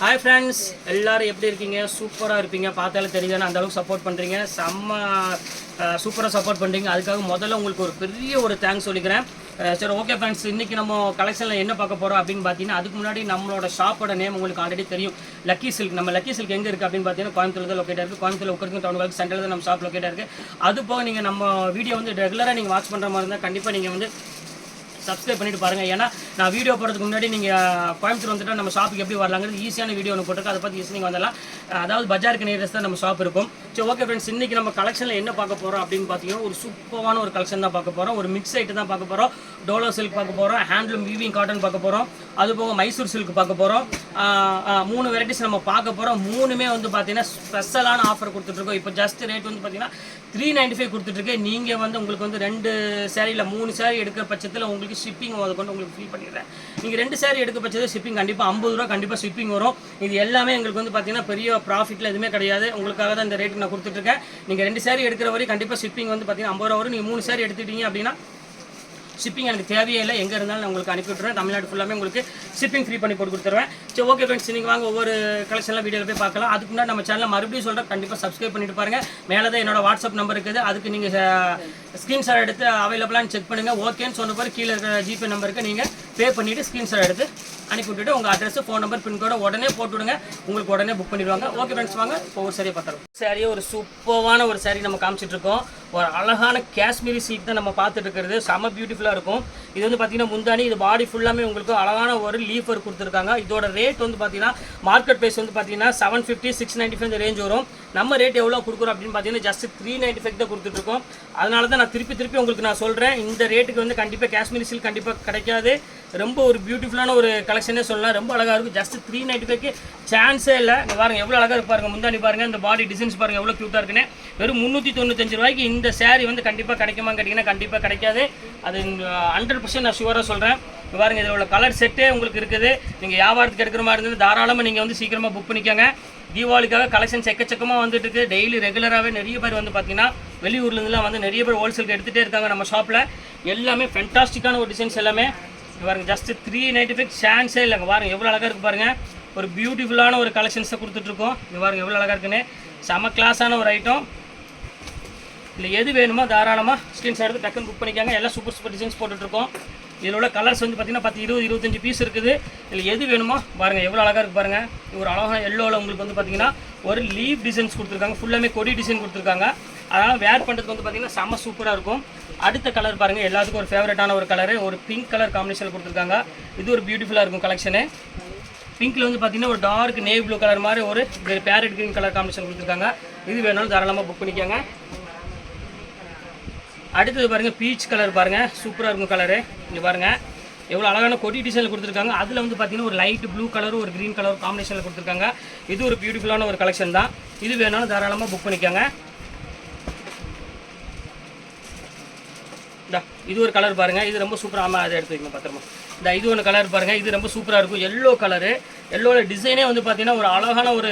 Hi friends எல்லாரும் எப்படி இருக்கீங்க? சூப்பராக இருப்பீங்க. பார்த்தாலே தெரியுதானே அந்த அளவுக்கு சப்போர்ட் பண்ணுறீங்க செம்ம சூப்பராக சப்போர்ட் பண்ணுறீங்க அதுக்காக முதல்ல உங்களுக்கு ஒரு பெரிய ஒரு தேங்க்ஸ் சொல்லிக்கிறேன். சரி ஓகே ஃப்ரெண்ட்ஸ் இன்றைக்கி நம்ம கலெக்ஷனில் என்ன பார்க்க போகிறோம் அப்படின்னு பார்த்தீங்கன்னா அதுக்கு முன்னாடி நம்மளோட ஷாப்போட நேம் உங்களுக்கு ஆல்ரெடி தெரியும். லக்கி சில்க் நம்ம லக்கி சில்க் எங்கே இருக்குது அப்படின்னு பார்த்தீங்கன்னா கோயம்புத்தூர் தான் லொக்கேட்டாக இருக்குது கோயம்புத்தூர் உட்கருக்கு டவுன் வாக்கு சென்டரில் தான் நம்ம ஷாப் லொக்கேட்டாக இருக்குது அது போக நீங்கள் நம்ம வீடியோ வந்து ரெகுலராக நீங்கள் வாட்ச் பண்ணுற மாதிரி இருந்தால் கண்டிப்பாக நீங்கள் வந்து சப்ஸ்கிரைப் பண்ணிட்டு பாருங்க. ஏன்னா நான் வீடியோ போடுறதுக்கு முன்னாடி நீங்கள் கோயம்புத்தூர் வந்துட்டு நம்ம ஷாப்புக்கு எப்படி வரலாங்கிறது ஈஸியான வீடியோ ஒன்று போட்டுருக்கு. அதை பற்றி ஈஸி நீங்கள் வந்தலாம் அதாவது பஜாருக்கு நியரஸ்ட் தான் நம்ம ஷாப் இருக்கும். சரி ஓகே ஃப்ரெண்ட்ஸ் இன்றைக்கி நம்ம கலெக்ஷனில் என்ன பார்க்க போகிறோம் அப்படின்னு பார்த்தீங்கன்னா ஒரு சூப்பரான ஒரு கலெக்ஷன் தான் பார்க்க போகிறோம் ஒரு மிக்ஸ் ஐட்டு தான் பார்க்க போகிறோம் டோலோ சில்க் பார்க்க போகிறோம் ஹேண்ட்லூம் வீவிங் காட்டன் பார்க்க போகிறோம் அது போக மைசூர் சில்க் பார்க்க போகிறோம் மூணு வெரைட்டிஸ் நம்ம பார்க்க போகிறோம் மூணுமே வந்து பார்த்தீங்கன்னா ஸ்பெஷலான ஆஃபர் கொடுத்துட்ருக்கோம் இப்போ ஜஸ்ட் ரேட் வந்து பார்த்தீங்கன்னா த்ரீ நைன்ட்டி ஃபைவ் கொடுத்துட்ருக்கு நீங்கள் வந்து உங்களுக்கு வந்து ரெண்டு சேரீல மூணு சேரீ எடுக்கிற பட்சத்தில் உங்களுக்கு ஷிப்பிங் அதை கொண்டு உங்களுக்கு ஃப்ரீ பண்ணிடுறேன். நீங்கள் ரெண்டு சேரீ எடுக்க பட்சத்தில் ஷிப்பிங் கண்டிப்பாக ஐம்பது ரூபா கண்டிப்பாக ஷிப்பிங் வரும். இது எல்லாமே எங்களுக்கு வந்து பார்த்தீங்கன்னா பெரிய ப்ராஃபிட்டில் எதுவுமே கிடையாது. உங்களுக்காக தான் இந்த ரேட்டு நான் கொடுத்துட்ருக்கேன் நீங்கள் ரெண்டு சேரீ எடுக்கிற வரையும் கண்டிப்பாக ஷிப்பிங் வந்து பார்த்தீங்கன்னா ஐம்பது ரூபா வரும். நீங்கள் மூணு சேரீ எடுத்துட்டீங்க அப்படின்னா ஷிப்பிங் எனக்கு தேவையே இல்லை எங்கே இருந்தாலும் நான் உங்களுக்கு அனுப்பி விட்டுருவேன் தமிழ்நாடு ஃபுல்லாமே உங்களுக்கு ஷிப்பிங் ஃப்ரீ பண்ணி போட்டு கொடுத்துருவேன். சரி ஓகே ஃப்ரெண்ட்ஸ் நீங்கள் வாங்க ஒவ்வொரு கலெக்ஷன்லாம் வீடியோவில் போய் பார்க்கலாம். அதுக்கு முன்னாடி நம்ம சேனலில் மறுபடியும் சொல்கிறேன் கண்டிப்பாக சப்ஸ்கிரைப் பண்ணிட்டு பாருங்கள் மேலே தான் என்னோட வாட்ஸ்அப் நம்பர் இருக்குது. அதுக்கு நீங்கள் ஸ்க்ரீன்ஷாட் எடுத்து அவைலபிளான்னு செக் பண்ணுங்கள் ஓகேன்னு சொன்ன பிறகு கீழே இருக்கிற ஜிபே நம்பருக்கு நீங்கள் பே பண்ணிவிட்டு ஸ்க்ரீன்ஷாட் எடுத்து அனுப்பி விட்டுட்டு உங்கள் அட்ரஸ் ஃபோன் நம்பர் பின்கோட உடனே போட்டு விடுங்க. உங்களுக்கு உடனே புக் பண்ணிடுவாங்க. ஓகே ஃப்ரெண்ட்ஸ் வாங்க. ஒவ்வொரு சரியாக பார்த்துருவோம் சாரியே ஒரு சூப்பரான ஒரு சாரி நம்ம காமிச்சிட்டு இருக்கோம். ஒரு அழகான காஷ்மீரி சீட் தான் நம்ம பார்த்துட்டு இருக்கிறது. செம பியூட்டிஃபுல்லாக இருக்கும். இது வந்து பார்த்தீங்கன்னா முந்தானி. இது பாடி ஃபுல்லாமே உங்களுக்கு அழகான ஒரு லீஃப் கொடுத்துருக்காங்க. இதோட ரேட் வந்து பார்த்தீங்கன்னா மார்க்கெட் ப்ரைஸ் வந்து பார்த்தீங்கன்னா seven fifty six ninety five range வரும். நம்ம ரேட் எவ்வளோ கொடுக்குறோம் அப்படின்னு பார்த்தீங்கன்னா ஜஸ்ட் த்ரீ நைன்ட்டி ஃபைவ் தான் கொடுத்துட்ருக்கோம் அதனால தான் நான் திருப்பி திருப்பி உங்களுக்கு நான் சொல்கிறேன் இந்த ரேட்டுக்கு வந்து கண்டிப்பாக காஷ்மீரி சில்க் கண்டிப்பாக கிடைக்காது. ரொம்ப ஒரு பியூட்டிஃபுல்லான ஒரு கலெக்ஷனே சொல்லலாம். ரொம்ப அழகாக இருக்கும் ஜஸ்ட் த்ரீ நைன்ட்டி ஃபைவ்க்கு சான்ஸே இல்லை. இங்க பாருங்கள் எவ்வளோ அழகாக இருக்கு பாருங்க. முந்தானி பாருங்க இந்த பாடி டிசைன்ஸ் பாருங்கள் எவ்வளோ க்யூட்டாக இருக்குன்னு. வெறும் முந்நூற்றி தொண்ணூத்தஞ்சு ரூபாய்க்கு இந்த சேரீ வந்து கண்டிப்பாக கிடைக்குமான்னு கேட்டிங்கன்னா கண்டிப்பாக கிடைக்காது. அது ஹண்ட்ரட் பர்சன்ட் நான் ஷுவராக சொல்கிறேன் பாருங்கள் இதில் இதோட கலர் செட்டே உங்களுக்கு இருக்குது. நீங்கள் வியாபாரத்துக்கு எடுக்கிற மாதிரி இருந்தது தாராளமாக நீங்கள் வந்து சீக்கிரமாக புக் பண்ணிக்கோங்க. தீபாவளிக்காக கலெக்ஷன்ஸ் எக்கச்சக்கமாக வந்துட்டு இருக்கு டெய்லி ரெகுலராகவே நிறைய பேர் வந்து பார்த்தீங்கன்னா வெளியூர்லேருந்துலாம் வந்து நிறைய பேர் ஹோல்சேலுக்கு எடுத்துகிட்டே இருக்காங்க நம்ம ஷாப்பில் எல்லாமே ஃபென்டாஸ்டிக்கான ஒரு டிசைன்ஸ் எல்லாமே. இங்க பாருங்க ஜஸ்ட் த்ரீ நைன்ட்டி ஃபைவ் சான்ஸே இல்லைங்க பாருங்க எவ்வளோ அழகாக இருக்கு பாருங்க. ஒரு பியூட்டிஃபுல்லான ஒரு கலெக்ஷன்ஸை கொடுத்துட்ருக்கோம் இங்கே பாருங்க எவ்வளோ அழகாக இருக்குன்னு. செம கிளாஸான ஒரு ஐட்டம் இல்லை எது வேணுமோ தாராளமாக ஸ்க்ரீன்ஷாட் எடுத்து டக்குன்னு புக் பண்ணிக்காங்க. எல்லாம் சூப்பர் சூப்பர் டிசைன்ஸ் போட்டுட்ருக்கோம். இதில் உள்ள கலர்ஸ் வந்து பார்த்திங்கன்னா பத்து இருபது இருபத்தஞ்சு பீஸ் இருக்குது. இதில் எது வேணுமோ பாருங்கள் எவ்வளோ அழகாக இருக்குது பாருங்கள் ஒரு அழகான எல்லோவில் உங்களுக்கு வந்து பார்த்தீங்கன்னா ஒரு லீவ் டிசைன்ஸ் கொடுத்துருக்காங்க. ஃபுல்லாமே கொடி டிசைன் கொடுத்துருக்காங்க. அதனால் வேர் பண்ணுறதுக்கு வந்து பார்த்தீங்கன்னா செம்ம சூப்பராக இருக்கும். அடுத்த கலர் பாருங்கள் எல்லாத்துக்கும் ஒரு ஃபேவரட்டான ஒரு கலரு ஒரு பிங்க் கலர் காம்பினேஷன் கொடுத்துருக்காங்க. இது ஒரு பியூட்டிஃபுல்லாக இருக்கும் கலெக்ஷனு பிங்க்கில் வந்து பார்த்திங்கன்னா ஒரு டார்க் நேவ் ப்ளூ கலர் மாதிரி ஒரு பேரட் கிரீன் கலர் காம்பினேஷன் கொடுத்துருக்காங்க. இது வேணாலும் தாராளமாக புக் பண்ணிக்கோங்க. அடுத்தது பாருங்கள் பீச் கலர் பாருங்கள் சூப்பராக இருக்கும் கலரு இங்கே பாருங்கள் எவ்வளோ அழகான கொடி டிசைனில் கொடுத்துருக்காங்க. அதில் வந்து பார்த்தீங்கன்னா ஒரு லைட் ப்ளூ கலரும் ஒரு க்ரீன் கலர் காம்பினேஷனில் கொடுத்துருக்காங்க. இது ஒரு பியூட்டிஃபுல்லான ஒரு கலெக்ஷன் தான். இது வேணாலும் தாராளமாக புக் பண்ணிக்கோங்க. இந்த இது ஒரு கலர் பாருங்கள் இது ரொம்ப சூப்பராக ஆமாம் அதை எடுத்து வைக்கணும் பத்திரமா. இந்த இது ஒன்று கலர் பாருங்கள் இது ரொம்ப சூப்பராக இருக்கும். எல்லோ கலரு எல்லோட டிசைனே வந்து பார்த்தீங்கன்னா ஒரு அழகான ஒரு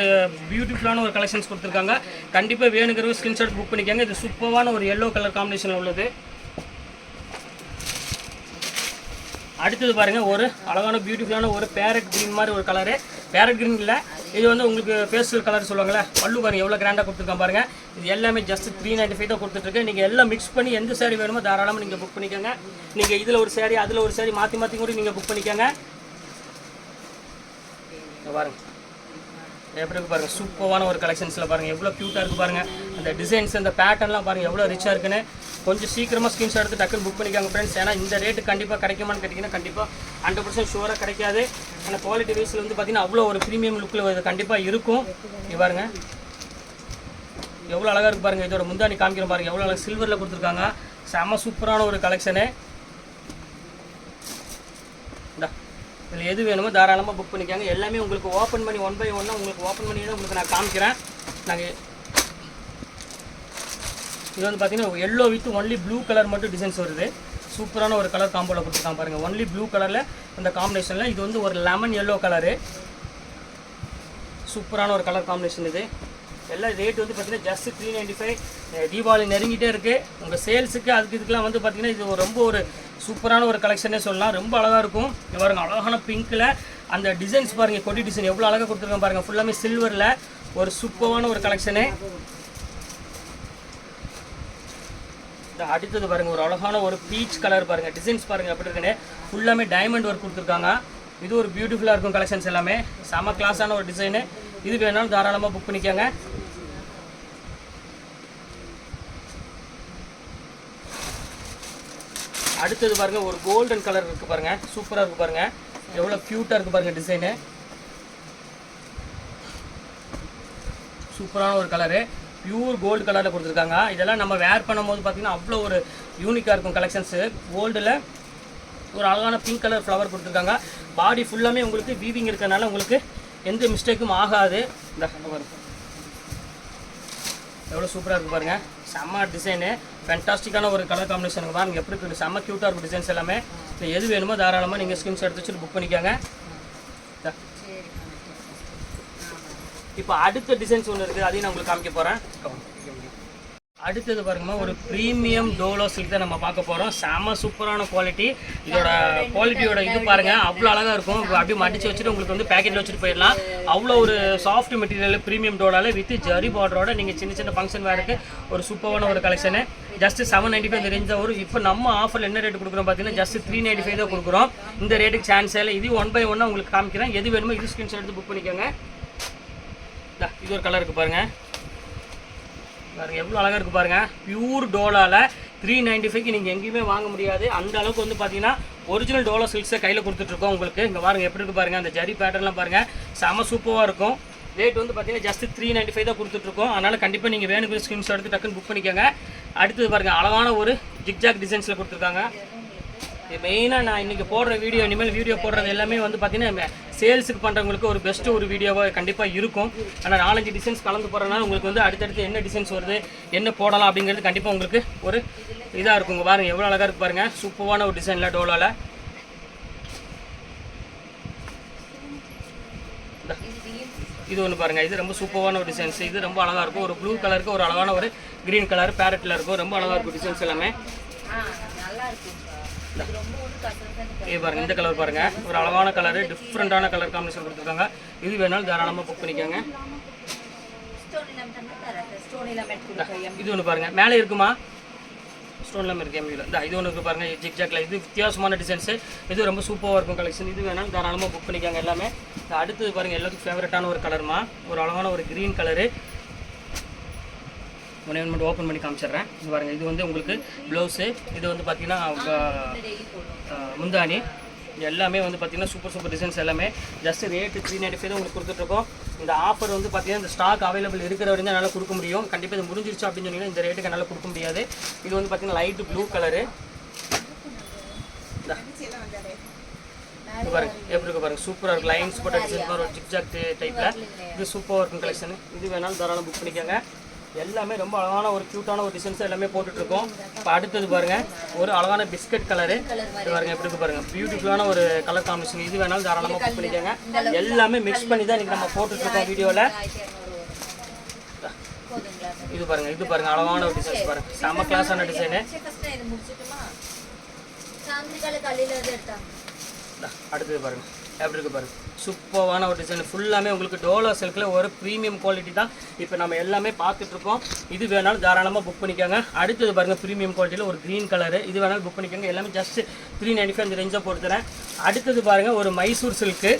பியூட்டிஃபுல்லான ஒரு கலெக்ஷன்ஸ் கொடுத்துருக்காங்க. கண்டிப்பாக வேணுங்கிறவங்க ஸ்கிரீன்ஷாட் புக் பண்ணிக்கோங்க. இது சூப்பரான ஒரு எல்லோ கலர் காம்பினேஷனில் உள்ளது. அடுத்தது பாருங்கள் ஒரு அழகான பியூட்டிஃபுல்லான ஒரு பேரட் கிரீன் மாதிரி ஒரு கலரு பேரட் க்ரீன் இல்லை இது வந்து உங்களுக்கு பேஸ்டல் கலர் சொல்லுவாங்கல்ல பல்லு பாருங்க எவ்வளோ கிராண்டாக கொடுத்துருக்கான் பாருங்க. இது எல்லாமே ஜஸ்ட் த்ரீ நைன்ட்டி ஃபைவ் தான் கொடுத்துட்ருக்கு நீங்கள் எல்லாம் மிக்ஸ் பண்ணி எந்த சேரீ வேணுமோ தாராளமாக நீங்கள் புக் பண்ணிக்கோங்க. நீங்கள் இதில் ஒரு சேரீ அதில் ஒரு சேரீ மாற்றி மாற்றி கூட நீங்கள் புக் பண்ணிக்கோங்க. இங்க பாருங்க. எப்படி இருக்கு பாருங்க சூப்பரான ஒரு கலெக்ஷன்ஸில் பாருங்க எவ்வளோ க்யூட்டாக இருக்கு பாருங்க. அந்த டிசைன்ஸ் அந்த பேட்டர்ன்லாம் பாருங்க எவ்வளோ ரிச்சாக இருக்குன்னு. கொஞ்சம் சீக்கிரமாக ஸ்கிரீன்ஷாட் எடுத்து டக்குன்னு புக் பண்ணிக்காங்க ஃப்ரெண்ட்ஸ் ஏன்னா இந்த ரேட்டு கண்டிப்பாக கிடைக்குமான்னு கேட்டிங்கன்னா கண்டிப்பாக ஹண்ட்ரட் பர்சன்ட் ஷுவராக கிடைக்காது. ஆனால் குவாலிட்டி வைஸில் வந்து பார்த்தீங்கன்னா அவ்வளோ ஒரு ப்ரீமியம் லுக்கில் இது கண்டிப்பாக இருக்கும். இது பாருங்க. எவ்வளோ அழகாக இருக்கு பாருங்க இதோட முந்தாணி காமிக்கிற பாருங்க எவ்வளோ அழகாக சில்வரில் கொடுத்துருக்காங்க. செம்ம சூப்பரான ஒரு கலெக்ஷனு இந்தா இதில் எது வேணுமோ தாராளமாக புக் பண்ணிக்காங்க. எல்லாமே உங்களுக்கு ஓப்பன் பண்ணி ஒன் பை ஒன்னாக உங்களுக்கு ஓப்பன் பண்ணி தான் உங்களுக்கு நான் காமிக்கிறேன். நாங்கள் இது வந்து பார்த்தீங்கன்னா yellow with only blue colour மட்டும் டிசைன்ஸ் வருது. சூப்பரான ஒரு கலர் காம்போவில் கொடுத்துருக்காங்க பாருங்கள் ஒன்லி ப்ளூ கலரில் அந்த காம்பினேஷனில் இது வந்து ஒரு லெமன் எல்லோ கலரு சூப்பரான ஒரு கலர் காம்பினேஷன் இது. எல்லாம் ரேட் வந்து பார்த்தீங்கன்னா just three ninety five Deepavali நெருங்கிட்டே இருக்குது உங்கள் சேல்ஸுக்கு அதுக்கு இதுக்கெலாம் வந்து பார்த்திங்கன்னா இது ரொம்ப ஒரு சூப்பரான ஒரு கலெக்ஷனே சொல்லலாம். ரொம்ப அழகாக இருக்கும். இது பாருங்க அழகான பிங்க்கில் அந்த டிசைன்ஸ் பாருங்கள் கொடி டிசைன் எவ்வளோ அழகாக கொடுத்துருக்கேன் பாருங்கள் ஃபுல்லாமே சில்வரில் ஒரு சூப்பரான ஒரு கலெக்ஷனு இந்த அடுத்தது பாருங்கள் ஒரு அழகான ஒரு பீச் கலர் பாருங்கள் டிசைன்ஸ் பாருங்கள் எப்படி இருக்குன்னு. ஃபுல்லாமே டைமண்ட் ஒர்க் கொடுத்துருக்காங்க. இது ஒரு பியூட்டிஃபுல்லாக இருக்கும் கலெக்ஷன்ஸ் எல்லாமே. செம கிளாஸான ஒரு டிசைனு இது வேணாலும் தாராளமாக புக் பண்ணிக்கோங்க. அடுத்தது பாருங்க ஒரு கோல்டன் கலர் இருக்கு பாருங்க. சூப்பராக இருக்கு பாருங்க. எவ்வளோ க்யூட்டாக இருக்கு பாருங்க டிசைனு சூப்பரான ஒரு கலரு பியூர் கோல்டு கலரில் கொடுத்துருக்காங்க. இதெல்லாம் நம்ம வேர் பண்ணும்போது பார்த்தீங்கன்னா அவ்வளோ ஒரு யூனிக்காக இருக்கும் கலெக்ஷன்ஸு கோல்டில் ஒரு அழகான பிங்க் கலர் ஃப்ளவர் கொடுத்துருக்காங்க. பாடி ஃபுல்லாமே உங்களுக்கு வீவிங் இருக்கிறனால உங்களுக்கு எந்த மிஸ்டேக்கும் ஆகாது. இந்த பாருங்க. எவ்வளோ சூப்பராக இருக்கு பாருங்க. செம்ம டிசைனு ஃபேண்டாஸ்டிக்கான ஒரு கலர் காம்பினேஷன் பாருங்க. எப்படி இருக்குது செம்ம க்யூட்டாக இருக்கும் டிசைன்ஸ் எல்லாமே. இல்லை எது வேணுமோ தாராளமாக நீங்கள் ஸ்கிரீன்ஷாட் எடுத்து வச்சுட்டு புக் பண்ணிக்கோங்க. இப்போ அடுத்த டிசைன்ஸ் ஒன்று இருக்குது அதையும் நான் உங்களுக்கு காமிக்க போகிறேன் அடுத்தது பாருங்கம்மா ஒரு ப்ரீமியம் டோலோ சில்க் தான் நம்ம பார்க்க போகிறோம் செம சூப்பரான குவாலிட்டி இதோட குவாலிட்டியோட இது பாருங்க. அவ்வளோ அழகாக இருக்கும். அப்படியே மடிச்சு வச்சுட்டு உங்களுக்கு வந்து பேக்கெட்டில் வச்சுட்டு போயிடலாம். அவ்வளோ ஒரு சாஃப்ட் மெட்டீரியல் ப்ரீமியம் டோலால வித் ஜரி பார்டரோட நீங்கள் சின்ன சின்ன ஃபங்க்ஷன் வேறுக்கு ஒரு சூப்பரான ஒரு collection just seven ninety five range தான் வரும். இப்போ நம்ம ஆஃபர் என்ன ரேட் கொடுக்குறோம் பார்த்தீங்கன்னா ஜஸ்ட் த்ரீ நைன்டி ஃபைவ் தான் கொடுக்குறோம். இந்த ரேட்டுக்கு சான்ஸ் இல்லை. இது ஒன் பை ஒன்னாக உங்களுக்கு காமிக்கிறேன். எது வேணுமோ இது ஸ்க்ரீன்ஷாட் எடுத்து புக் பண்ணிக்கோங்க. இந்தா, இது ஒரு கலர் இருக்குது பாருங்கள் பாருங்கள் எவ்வளோ அழகாக இருக்குது பாருங்கள் பியூர் டோலாவில் த்ரீ நைன்டி ஃபைவ்க்கு நீங்கள் எங்கேயுமே வாங்க முடியாது. அந்த அளவுக்கு வந்து பார்த்தீங்கன்னா ஒரிஜினல் டோலோ சில்க்ஸை கையில் கொடுத்துட்ருக்கோம் உங்களுக்கு. இங்கே பாருங்கள் எப்படி இருக்கு பாருங்கள் அந்த ஜரி பேட்டர்லாம் பாருங்கள் செம சூப்பராக இருக்கும். ரேட் வந்து பார்த்தீங்கன்னா ஜஸ்ட் த்ரீ நைன்டி ஃபைவ் தான் கொடுத்துட்ருக்கோம் அதனால் கண்டிப்பாக நீங்கள் வேணுங்கிற ஸ்கிரீன்ஷாட் எடுத்து டக்குன்னு புக் பண்ணிக்கோங்க. அடுத்தது பாருங்கள் அழகான ஒரு ஜிக்ஜாக் டிசைன்ஸில் கொடுத்துருக்காங்க. மெயினாக நான் இன்றைக்கி போடுற வீடியோ இனிமேல் வீடியோ போடுறது எல்லாமே வந்து பார்த்தீங்கன்னா சேல்ஸுக்கு பண்ணுறவங்களுக்கு ஒரு பெஸ்ட்டு ஒரு வீடியோவாக கண்டிப்பாக இருக்கும். ஆனால் நாலஞ்சு டிசைன்ஸ் கலந்து போகிறனால உங்களுக்கு வந்து அடுத்தடுத்து என்ன டிசைன்ஸ் வருது என்ன போடலாம் அப்படிங்கிறது கண்டிப்பாக உங்களுக்கு ஒரு இதாக இருக்குங்க. பாருங்கள் எவ்வளோ அழகாக இருக்கு பாருங்கள் சூப்பரான ஒரு டிசைனில் டோலாவில் இது ஒன்று பாருங்கள் இது ரொம்ப சூப்பரான ஒரு டிசைன்ஸ் இது ரொம்ப அழகாக இருக்கும். ஒரு ப்ளூ கலருக்கு ஒரு அழகான ஒரு க்ரீன் கலர் பேரட்டில் இருக்கும் ரொம்ப அழகாக இருக்கும் டிசைன்ஸ் எல்லாமே. இது பாருங்க இந்த கலர் பாருங்க. ஒரு அழகான கலரு டிஃப்ரெண்டான கலர் காம்பினேஷன் கொடுத்துருக்காங்க. இது வேணாலும் தாராளமாக புக் பண்ணிக்கோங்க. இது ஒன்று பாருங்க. மேலே இருக்குமா? ஸ்டோன்லாம் இருக்கு எம்யூல இந்த இது ஒன்று பாருங்க. ஜிக் ஜாக்ல இது வித்தியாசமான டிசைன்ஸு இது ரொம்ப சூப்பராக இருக்கும் கலெக்ஷன் இது வேணாலும் தாராளமாக புக் பண்ணிக்கோங்க எல்லாமே. அடுத்தது பாருங்க எல்லாத்துக்கும் ஃபேவரட்டான ஒரு கலருமா ஒரு அழகான ஒரு க்ரீன் கலரு ஒன்று மட்டும் ஓப்பன் பண்ணி காமிச்சிடுறேன். இது பாருங்க இது வந்து உங்களுக்கு ப்ளவுஸு இது வந்து பார்த்தீங்கன்னா முந்தானி எல்லாமே வந்து பார்த்தீங்கன்னா சூப்பர் சூப்பர் டிசைன்ஸ் எல்லாமே. Just rate three ninety five தான் உங்களுக்கு கொடுத்துட்ருக்கோம். இந்த ஆஃபர் வந்து பார்த்தீங்கன்னா இந்த ஸ்டாக் அவைலபிள் இருக்கிற வரைக்கும் தான் என்னால் கொடுக்க முடியும். கண்டிப்பாக இது முடிஞ்சிருச்சு அப்படின்னு சொன்னீங்கன்னா இந்த ரேட்டுக்கு என்னால் கொடுக்க முடியாது. இது வந்து பார்த்தீங்கன்னா லைட் ப்ளூ கலரு பாருங்க எப்படி இருக்கு பாருங்க சூப்பராக இருக்கும் லைன்ஸ் போட்ட டிசைன் ஒரு ஜிக்ஜாக் டைப்பில் இது சூப்பராக இருக்கும் கலெக்ஷன் இது வேணாலும் தாராளம் புக் பண்ணிக்கோங்க. எல்லாமே ரொம்ப அழகான ஒரு க்யூட்டான ஒரு டிசைன்ஸ் எல்லாமே போட்டுட்ருக்கோம். இப்போ அடுத்தது பாருங்கள் ஒரு அழகான பிஸ்கட் கலரு இது பாருங்கள் எப்படி இருக்கு பாருங்கள் பியூட்டிஃபுல்லான ஒரு கலர் காம்பினேஷன் இது வேணாலும் தாராளமாக புக் பண்ணிக்கோங்க. எல்லாமே மிக்ஸ் பண்ணி தான் இன்னைக்கு நம்ம போட்டுட்ருக்கோம் வீடியோவில் இது பாருங்கள் இது பாருங்கள் அழகான ஒரு டிசைன்ஸ் பாருங்கள் செம்ம கிளாஸான டிசைனு அடுத்தது பாருங்கள் எப்படி இருக்கு பாருங்க சூப்பரான ஒரு டிசைன் ஃபுல்லாமே உங்களுக்கு டோலோ சில்கில் ஒரு ப்ரீமியம் குவாலிட்டி தான். இப்போ நம்ம எல்லாமே பார்த்துட்டு இருக்கோம். இது வேணாலும் தாராளமாக புக் பண்ணிக்கோங்க. அடுத்தது பாருங்கள் ப்ரீமியம் குவாலிட்டியில் ஒரு க்ரீன் கலரு இது வேணாலும் புக் பண்ணிக்கோங்க. எல்லாமே ஜஸ்ட் த்ரீ நைன்டி ஃபைவ் இந்த ரேஞ்சாக போட்டு தரேன் அடுத்தது பாருங்கள் ஒரு மைசூர் சில்க்கு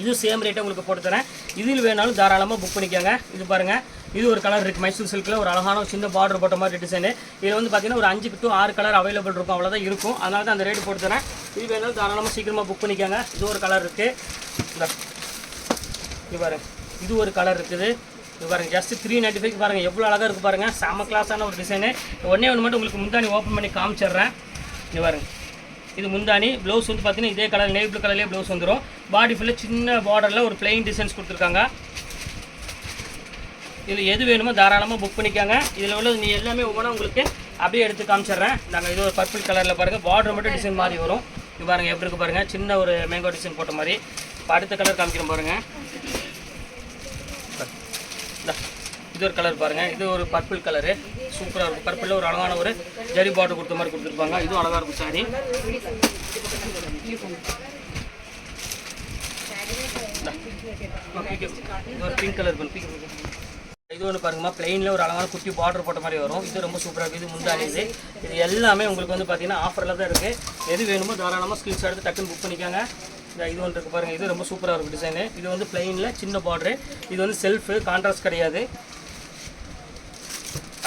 இது சேம் ரேட்டை உங்களுக்கு போட்டு தரேன். இதில் வேணாலும் தாராளமாக புக் பண்ணிக்கோங்க. இது பாருங்கள் இது ஒரு கலர் இருக்குது மைசூர் சில்கில் ஒரு அழகான சின்ன பார்டர் போட்ட மாதிரி டிசைனு இதில் வந்து பார்த்தீங்கன்னா ஒரு அஞ்சு டு ஆறு கலர் அவைலபிள் இருக்கும். அவ்வளோதான் இருக்கும். அதனால தான் அந்த ரேட்டு போட்டு தரேன். இது வேணாலும் தாராளமாக சீக்கிரமாக புக் பண்ணிக்கோங்க. இது ஒரு கலர் இருக்குது இந்த இது பாருங்க. இது ஒரு கலர் இருக்குது. இது பாருங்க. ஜஸ்ட் த்ரீ நைன்ட்டி ஃபைவ் பாருங்கள் எவ்வளோ அழகாக இருக்குது பாருங்கள் செம கிளாஸான ஒரு டிசைனு ஒன்றே ஒன்று மட்டும் உங்களுக்கு முந்தானி ஓப்பன் பண்ணி காமிச்சிடுறேன். இது பாருங்கள் இது முந்தானி ப்ளவுஸ் வந்து பார்த்தீங்கன்னா இதே கலர் நேவி ப்ளூ கலர்லேயே ப்ளவுஸ் வந்துடும் பாடி ஃபுல்லாக சின்ன பார்டரில் ஒரு பிளெயின் டிசைன்ஸ் கொடுத்துருக்காங்க. இது எது வேணுமோ தாராளமாக புக் பண்ணிக்காங்க. இதில் உள்ளது நீ எல்லாமே ஒவ்வொன்றா உங்களுக்கு அப்படியே எடுத்து காமிச்சிடுறேன். நாங்கள் இது ஒரு பர்பிள் கலரில் பாருங்கள் பார்டர் மட்டும் டிசைன் மாதிரி வரும். இது பாருங்கள் எப்படி இருக்கு பாருங்கள் சின்ன ஒரு மேங்கோ டிசைன் போட்ட மாதிரி. இப்போ அடுத்த கலர் காமிக்கிறோம் பாருங்கள் இது ஒரு கலர் பாருங்கள் இது ஒரு பர்பிள் கலரு சூப்பராக இருக்கும். பர்பிளில் ஒரு அழகான ஒரு ஜரி பாட்டு கொடுத்த மாதிரி கொடுத்துருப்பாங்க. இதுவும் அழகாக இருக்கும் சாரி இது ஒரு பிங்க் கலர் பண்ணு இது ஒன்று பாருங்கம்மா. பிளெயினில் ஒரு அழகான குட்டி பார்டர் போட்ட மாதிரி வரும். இது ரொம்ப சூப்பராக இருக்குது. இது முந்தானி இது. இது எல்லாமே உங்களுக்கு வந்து பார்த்தீங்கன்னா ஆஃபரில் தான் இருக்குது எது வேணுமோ தாராளமாக ஸ்கிரீன்ஷாட் எடுத்து டக்குன்னு புக் பண்ணிக்காங்க. இந்த இது ஒன்று இருக்குது பாருங்கள் இது ரொம்ப சூப்பராக இருக்கும் டிசைனு இது வந்து பிளெயினில் சின்ன பார்டரு இது வந்து செல்ஃபு கான்ட்ராஸ்ட் கிடையாது.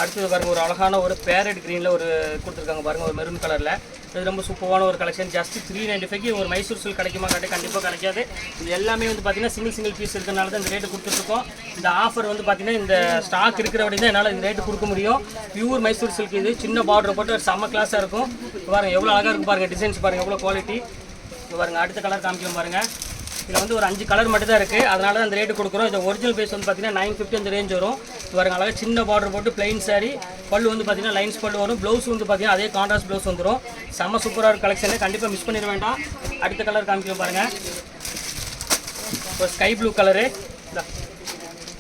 அடுத்தது பாருங்க ஒரு அழகான ஒரு பேரட் க்ரீனில் ஒரு கொடுத்துருக்காங்க பாருங்க ஒரு மெரூன் கலரில் இது ரொம்ப சூப்பரான ஒரு collection just three ninety five ஒரு மைசூர் சில் கிடைக்குமா கேட்டு கண்டிப்பாக கிடைக்காது. இது எல்லாமே வந்து பார்த்தீங்கன்னா சிங்கிள் சிங்கிள் பீஸ் இருக்கிறனால தான் இந்த ரேட்டு கொடுத்துட்ருக்கோம். இந்த ஆஃபர் வந்து பார்த்தீங்கன்னா இந்த ஸ்டாக் இருக்கிற வரைக்கும் தான் என்னால் இந்த ரேட்டு கொடுக்க முடியும். பியூர் மைசூர் சில்க் இது. சின்ன பார்டர் போட்டு ஒரு செம்ம கிளாஸாக இருக்கும். பாருங்க எவ்வளோ அழகாக இருக்கும் பாருங்க டிசைன்ஸ் பாருங்க எவ்வளோ குவாலிட்டி பாருங்க அடுத்த கலர் காமிக்கும் பாருங்க. இதில் வந்து ஒரு அஞ்சு கலர் மட்டும் தான் இருக்குது அதனால தான் அந்த ரேட்டு கொடுக்குறோம். இது ஒரிஜினல் பேஸ் வந்து பார்த்தீங்கன்னா நைன் ஃபிஃப்டி அந்த ரேஞ்ச் வரும். இது பாருங்க அழகாக சின்ன பார்டர் போட்டு பிளைன் சாரி பல்லு வந்து பார்த்தீங்கன்னா லைன்ஸ் பல்லு வரும். ப்ளவுஸ் வந்து பார்த்தீங்கன்னா அதே கான்ட்ராஸ்ட் ப்ளவுஸ் வந்துடும் செம்ம சூப்பராக இருக்கும் கலெக்ஷனு கண்டிப்பாக மிஸ் பண்ணிட வேண்டாம். அடுத்த கலர் காமிக்கலாம் பாருங்கள் இப்போ ஸ்கை ப்ளூ கலரு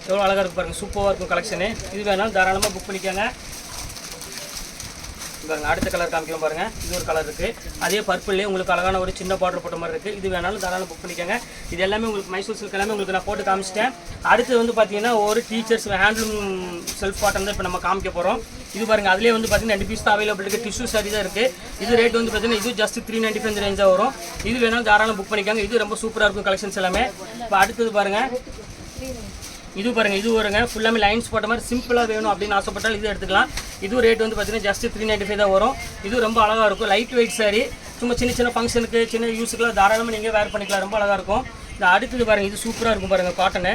எவ்வளோ அழகாக இருக்கும் பாருங்கள் சூப்பராக இருக்கும் கலெக்ஷனு இது வேணாலும் தாராளமாக புக் பண்ணிக்கோங்க. பாருங்க அடுத்த கலர் காமிக்கலாம் பாருங்க. இது ஒரு கலர் இருக்கு. அதே பர்பிள்லேயே உங்களுக்கு அழகான ஒரு சின்ன பார்டர் போட்ட மாதிரி இருக்கு. இது வேணாலும் தாராளம் புக் பண்ணிக்கோங்க. இது எல்லாமே உங்களுக்கு மைசூர் சில்க் எல்லாமே உங்களுக்கு நான் போட்டு காமிச்சிட்டேன். அடுத்து வந்து பார்த்தீங்கன்னா ஒரு டீச்சர்ஸ் ஹேண்ட்லூம் செல்ஃப் காட்டன் தான் இப்போ நம்ம காமிக்க போகிறோம் இது பாருங்க அதுலேயே வந்து பார்த்தீங்கன்னா ரெண்டு பீஸ் தான் அவைலபிள் இருக்குது டிஷ்யூ சாரி தான் இருக்குது இது ரேட் வந்து பார்த்தீங்கன்னா இது ஜஸ்ட் த்ரீ நைன்டி ஃபைவ் ரேஞ்சாக வரும். இது வேணாலும் தாராளம் புக் பண்ணிக்கோங்க. இது ரொம்ப சூப்பராக இருக்கும் கலெக்ஷன்ஸ் எல்லாமே. இப்போ அடுத்தது பாருங்கள் இது பாருங்கள் இது வருங்க. ஃபுல்லாமே லைன்ஸ் போட்ட மாதிரி சிம்பிளாக வேணும் அப்படின்னு ஆசைப்பட்டால் இது எடுத்துக்கலாம். இது ரேட் வந்து பார்த்தீங்கன்னா ஜஸ்ட் த்ரீ நைன்ட்டி ஃபைவ் தான் வரும். இது ரொம்ப அழகாக இருக்கும். லைட் வெயிட் சாரி சும்மா சின்ன சின்ன ஃபங்க்ஷனுக்கு சின்ன யூஸுக்குலாம் தாராளமாக நீங்கள் வேர் பண்ணிக்கலாம். ரொம்ப அழகாக இருக்கும். இந்த அடுத்தது பாருங்கள் இது சூப்பராக இருக்கும் பாருங்கள் காட்டனு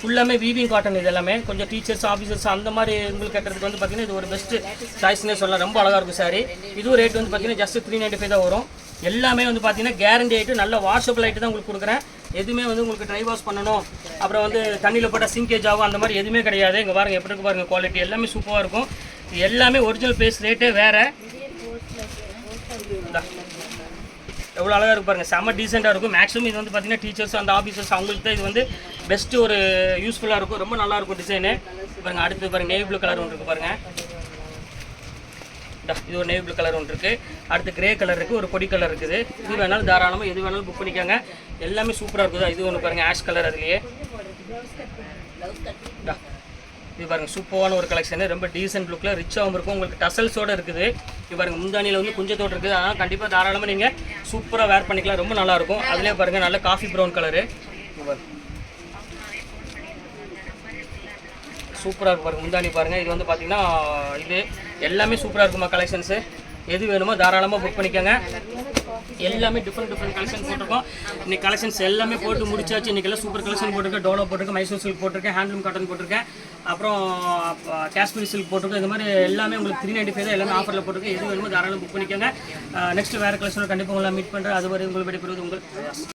ஃபுல்லாமே வீவிங் காட்டன் இது எல்லாமே. கொஞ்சம் டீச்சர்ஸ் ஆஃபீஸர்ஸ் அந்த மாதிரி உங்களுக்கு கட்டுறதுக்கு வந்து பார்த்தீங்கன்னா இது ஒரு பெஸ்ட் சாய்ஸ்னே சொல்லலாம். ரொம்ப அழகாக இருக்கும் சாரி இதுவும் ரேட் வந்து பார்த்தீங்கன்னா ஜஸ்ட் த்ரீ நைன்ட்டி ஃபைவ் தான் வரும். எல்லாமே வந்து பார்த்தீங்கன்னா கேரண்டி ஆகிட்டு நல்ல வாஷபிள் ஆகிட்டு தான் உங்களுக்கு கொடுக்குறேன். எதுவுமே வந்து உங்களுக்கு ட்ரை வாஷ் பண்ணணும். அப்புறம் வந்து தண்ணியில் போட்டால் சிங்கேஜ் ஆகும். அந்த மாதிரி எதுவுமே கிடையாது. இங்கே பாருங்கள் எப்படி இருக்கு பாருங்கள் குவாலிட்டி எல்லாமே சூப்பராக இருக்கும். இது எல்லாமே ஒரிஜினல் பேஸ் ரேட்டே வேறு. எவ்வளோ அழகாக இருக்கு பாருங்க செம்ம டீசெண்டாக இருக்கும். மேக்ஸிமம் இது வந்து பார்த்திங்கன்னா டீச்சர்ஸ் அந்த ஆஃபீஸர்ஸ் அவங்களுக்கு தான் இது வந்து பெஸ்ட்டு ஒரு யூஸ்ஃபுல்லாக இருக்கும். ரொம்ப நல்லாயிருக்கும் டிசைனு பாருங்க அடுத்து பாருங்க நேவி ப்ளூ கலர் ஒன்று இருக்குது பாருங்கள் இது ஒரு நேவி ப்ளூ கலர் ஒன்று இருக்குது அடுத்து கிரே கலர் இருக்குது ஒரு பொடி கலர் இருக்குது. இது வேணாலும் தாராளமாக எது வேணாலும் புக் பண்ணிக்கோங்க. எல்லாமே சூப்பராக இருக்குது? இது ஒன்று பாருங்க ஆஷ் கலர் அதுலேயே. இது பாருங்க சூப்பரான ஒரு கலெக்ஷன் ரொம்ப டீசென்ட் லுக்கில் ரிச்சாகவும் இருக்கும். உங்களுக்கு டசல்ஸோட இருக்குது. இது பாருங்கள் முந்தானியில் வந்து குஞ்சத்தோடு இருக்குது. அதனால் கண்டிப்பாக தாராளமாக நீங்கள் சூப்பராக வேர் பண்ணிக்கலாம். ரொம்ப நல்லாயிருக்கும் அதிலே அதுலேயே நல்ல காஃபி ப்ரௌன் கலரு சூப்பராக இருக்கும் பாருங்க முந்தானி பாருங்கள் இது வந்து பார்த்தீங்கன்னா இது எல்லாமே சூப்பராக இருக்குமா கலெக்ஷன்ஸு எது வேணுமோ தாராளமாக புக் பண்ணிக்கோங்க. எல்லாமே டிஃப்ரெண்ட் டிஃப்ரெண்ட் கலெக்ஷன் போட்டிருக்கோம். இன்னைக்கு கலெக்ஷன்ஸ் எல்லாமே போட்டு முடிச்சாச்சு. இன்றைக்கெல்லாம் சூப்பர் கலெக்ஷன் போட்டிருக்கேன். டோலோ போட்டிருக்கேன் மைசூர் சில்க் போட்டிருக்கேன் ஹேண்ட்லூம் காட்டன் போட்டிருக்கேன். அப்புறம் காஷ்மீர் சில்க் போட்டிருக்கேன். இந்த மாதிரி எல்லாமே உங்களுக்கு த்ரீ நைன்டி ஃபைவ் தான் எல்லாமே ஆஃபரில் போட்டிருக்கேன். எது வேணுமோ தாராளம் புக் பண்ணிக்கோங்க. நெக்ஸ்ட் வேறு கலெக்ஷனில் கண்டிப்பாக உங்களை மீட் பண்ணுறேன் அது வரை உங்களுக்கு விடைபெறுவது உங்கள்